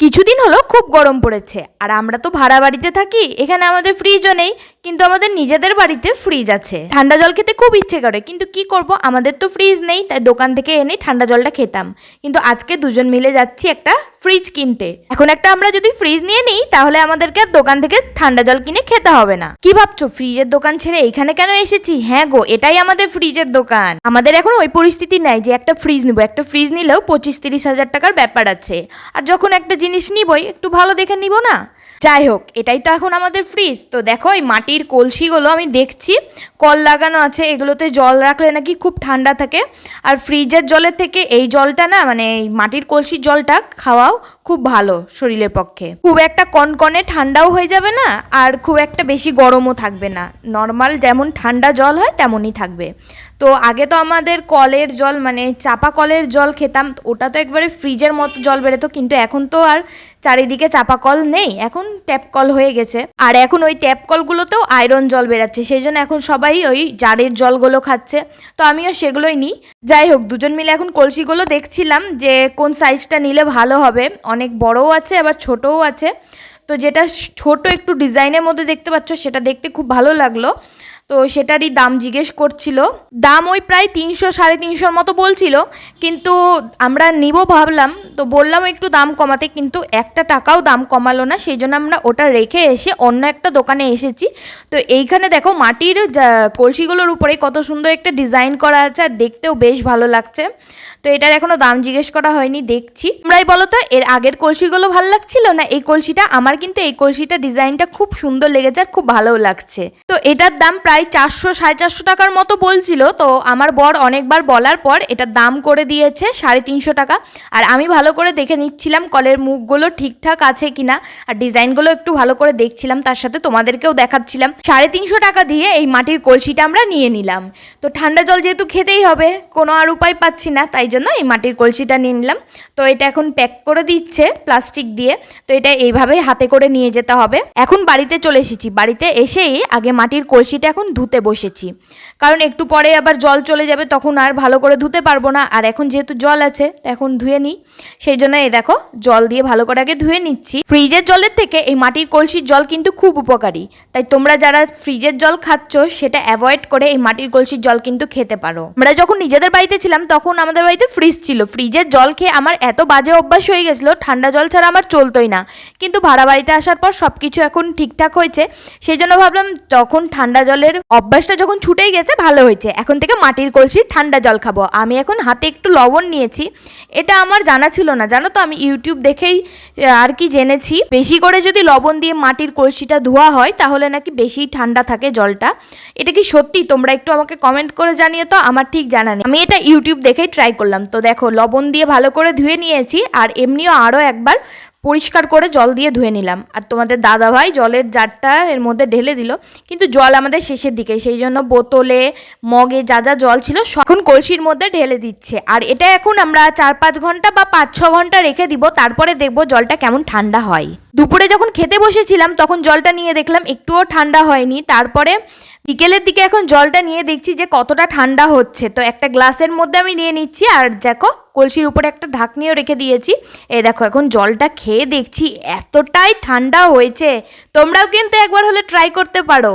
কিছুদিন হলো খুব গরম পড়েছে। আর আমরা তো ভাড়া বাড়িতে থাকি, এখানে আমাদের ফ্রিজও নেই, কিন্তু আমাদের নিজেদের বাড়িতে ফ্রিজ আছে। ঠান্ডা জল খেতে খুব ইচ্ছে করে, কিন্তু কি করব? আমাদের তো ফ্রিজ নেই, তাই দোকান থেকে এনে ঠান্ডা জলটা খেতাম। কিন্তু আজকে দুজন মিলে যাচ্ছি একটা ফ্রিজ কিনতে। এখন একটা আমরা যদি ফ্রিজ নিয়ে নিই, তাহলে আমাদেরকে আর দোকান থেকে ঠান্ডা জল কিনে খেতে হবে না। কি ভাবছ? ফ্রিজের দোকান ছেড়ে এখানে কেন এসেছি? হ্যাঁ গো, এটাই আমাদের ফ্রিজের দোকান। আমাদের এখন ওই পরিস্থিতি নাই যে একটা ফ্রিজ নিব। একটা ফ্রিজ নিলেও পঁচিশ তিরিশ হাজার টাকার ব্যাপার আছে। আর যখন একটা জিনিস নিবই, একটু ভালো দেখে নিব না? যাই হোক, এটাই তো এখন আমাদের ফ্রিজ তো দেখো, এই মাটির কলসিগুলো আমি দেখছি। কল লাগানো আছে, এগুলোতে জল রাখলে নাকি খুব ঠান্ডা থাকে। আর ফ্রিজের জলের থেকে এই জলটা না মানে এই মাটির কলসির জলটা খাওয়াও খুব ভালো শরীরের পক্ষে। খুব একটা কনকনে ঠান্ডাও হয়ে যাবে না, আর খুব একটা বেশি গরমও থাকবে না। নর্মাল যেমন ঠান্ডা জল হয়, তেমনই থাকবে। তো আগে তো আমাদের কলের জল মানে চাপা কলের জল খেতাম, ওটা তো একবারে ফ্রিজের মতো জল বেরোতো, কিন্তু এখন তো আর চারিদিকে চাপা কল নেই, এখন ট্যাপ কল হয়ে গেছে। আর এখন ওই ট্যাপ কলগুলোতেও আয়রন জল বেরাচ্ছে, সেই জন্য এখন সবাই ওই জারের জলগুলো খাচ্ছে। তো আমিও সেগুলোই নিই। যাই হোক, দুজন মিলে এখন কলসিগুলো দেখছিলাম যে কোন সাইজটা নিলে ভালো হবে। অনেক বড়ও আছে, আবার ছোটও আছে। তো যেটা ছোট একটু ডিজাইনের মধ্যে দেখতে পাচ্ছ, সেটা দেখতে খুব ভালো লাগল। তো সেটারই দাম জিজ্ঞেস করছিল। দাম ওই প্রায় তিনশো, সাড়ে তিনশোর মতো বলছিল। কিন্তু আমরা নিব ভাবলাম, তো বললাম একটু দাম কমাতে, কিন্তু একটা টাকাও দাম কমালো না। সেই জন্য আমরা ওটা রেখে এসে অন্য একটা দোকানে এসেছি। তো এইখানে দেখো মাটির কলসিগুলোর উপরে কত সুন্দর একটা ডিজাইন করা আছে, আর দেখতেও বেশ ভালো লাগছে। তো এটার এখনও দাম জিজ্ঞেস করা হয়নি, দেখছি। আমরাই বলো তো, এর আগের কলসিগুলো ভালো লাগছিল, না এই কলসিটা? আমার কিন্তু এই কলসিটা ডিজাইনটা খুব সুন্দর লেগেছে আর খুব ভালোও লাগছে। তো এটার দাম প্রায় চারশো, সাড়ে চারশো টাকার মতো বলছিল। তো আমার বর অনেকবার বলার পর এটা দাম করে দিয়েছে, সাড়ে তিনশো টাকা। আর আমি ভালো করে দেখে নিচ্ছিলাম কলের মুখগুলো ঠিকঠাক আছে কিনা, আর ডিজাইনগুলো একটু ভালো করে দেখছিলাম, তার সাথে তোমাদেরকেও দেখাচ্ছিলাম। সাড়ে তিনশো টাকা দিয়ে এই মাটির কলসিটা আমরা নিয়ে নিলাম। তো ঠান্ডা জল যেহেতু খেতেই হবে, কোনো আর উপায় পাচ্ছি না, তাই জন্য এই মাটির কলসিটা নিয়ে নিলাম। তো এটা এখন প্যাক করে দিচ্ছে প্লাস্টিক দিয়ে, তো এটা এইভাবেই হাতে করে নিয়ে যেতে হবে। এখন বাড়িতে চলে এসেছি। বাড়িতে এসেই আগে মাটির কলসিটা এখন ধুতে বসেছি। কারণ একটু পরে আবার জল চলে যাবে, তখন আর ভালো করে ধুতে পারব না। আর এখন যেহেতু জল আছে এখন ধুয়ে নিই। সেই জন্য এই দেখো, জল দিয়ে ভালো করে আগে ধুয়ে নিচ্ছি। ফ্রিজের জলের থেকে এই মাটির কলসির জল কিন্তু খুব উপকারী। তাই তোমরা যারা ফ্রিজের জল খাচ্ছ, সেটা অ্যাভয়েড করে এই মাটির কলসির জল কিন্তু খেতে পারো। আমরা যখন নিজেদের বাড়িতে ছিলাম, তখন আমাদের বাড়িতে ফ্রিজ ছিল। ফ্রিজের জল খেয়ে আমার এত বাজে অভ্যাস হয়ে গেছিল, ঠান্ডা জল ছাড়া আমার চলতোই না। কিন্তু ভাড়া বাড়িতে আসার পর সব কিছু এখন ঠিকঠাক হয়েছে। সেই জন্য ভাবলাম তখন ঠান্ডা জলের অভ্যাসটা যখন ছুটেই গেছে, ভালো হয়েছে। এখন থেকে মাটির কলসির ঠান্ডা জল খাব। আমি এখন হাতে একটু লবণ নিয়েছি। এটা আমার জানা ছিল না। জানো তো, আমি ইউটিউব দেখেই আর কি জেনেছি। বেশি করে যদি লবণ দিয়ে মাটির কলসিটা ধোয়া হয়, তাহলে নাকি বেশি ঠান্ডা থাকে জলটা। এটা কি সত্যি? তোমরা একটু আমাকে কমেন্ট করে জানিয়ে তো আমার ঠিক জানা নেই। আমি এটা ইউটিউব দেখেই ট্রাই করলাম। তো দেখো, লবণ দিয়ে ভালো করে ধুয়ে নিয়েছি। আর এমনিও আরও একবার পরিষ্কার করে জল দিয়ে ধুয়ে নিলাম। আর তোমাদের দাদাভাই জলের জারটা এর মধ্যে ঢেলে দিল, কিন্তু জল আমাদের শেষের দিকে। সেই জন্য বোতলে, মগে যা যা জল ছিল এখন কলসির মধ্যে ঢেলে দিচ্ছে। আর এটা এখন আমরা চার পাঁচ ঘণ্টা বা পাঁচ ছ ঘণ্টা রেখে দিব, তারপরে দেখব জলটা কেমন ঠান্ডা হয়। দুপুরে যখন খেতে বসেছিলাম, তখন জলটা নিয়ে দেখলাম একটুও ঠান্ডা হয়নি। তারপরে বিকেলের দিকে এখন জলটা নিয়ে দেখছি যে কতটা ঠান্ডা হচ্ছে। তো একটা গ্লাসের মধ্যে আমি নিয়ে নিচ্ছি, আর দেখো কলসির উপরে একটা ঢাকনিও রেখে দিয়েছি। এই দেখো, এখন জলটা খেয়ে দেখছি, এতটাই ঠান্ডা হয়েছে। তোমরাও কিন্তু একবার হলে ট্রাই করতে পারো।